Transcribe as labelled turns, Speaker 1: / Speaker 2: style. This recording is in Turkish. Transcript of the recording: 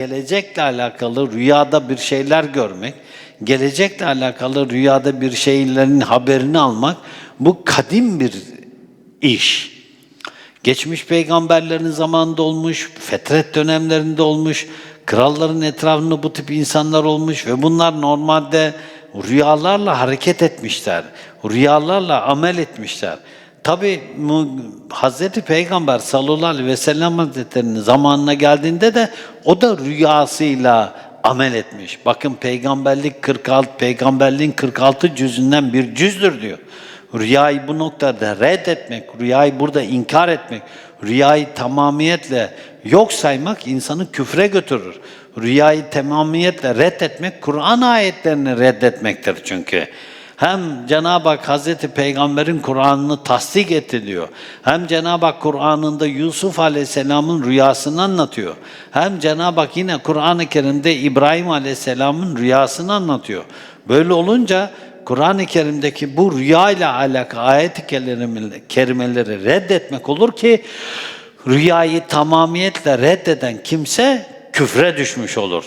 Speaker 1: Gelecekle alakalı rüyada bir şeyler görmek, gelecekle alakalı rüyada bir şeylerin haberini almak bu kadim bir iş. Geçmiş peygamberlerin zamanında olmuş, fetret dönemlerinde olmuş, kralların etrafında bu tip insanlar olmuş ve bunlar normalde rüyalarla hareket etmişler, rüyalarla amel etmişler. Tabi Hazreti Peygamber sallallahu aleyhi ve sellem Hazretleri'nin zamanına geldiğinde de o da rüyasıyla amel etmiş. Bakın peygamberlik 46, peygamberliğin 46 cüzünden bir cüzdür diyor. Rüyayı bu noktada reddetmek, rüyayı burada inkar etmek, rüyayı tamamiyetle yok saymak insanı küfre götürür. Rüyayı tamamiyetle reddetmek, Kur'an ayetlerini reddetmektir çünkü. Hem Cenab-ı Hak Hazreti Peygamber'in Kur'an'ını tasdik etti diyor. Hem Cenab-ı Hak Kur'an'ında Yusuf Aleyhisselam'ın rüyasını anlatıyor. Hem Cenab-ı Hak yine Kur'an-ı Kerim'de İbrahim Aleyhisselam'ın rüyasını anlatıyor. Böyle olunca Kur'an-ı Kerim'deki bu rüya ile alakalı ayet-i kerimeleri reddetmek olur ki rüyayı tamamiyetle reddeden kimse küfre düşmüş olur.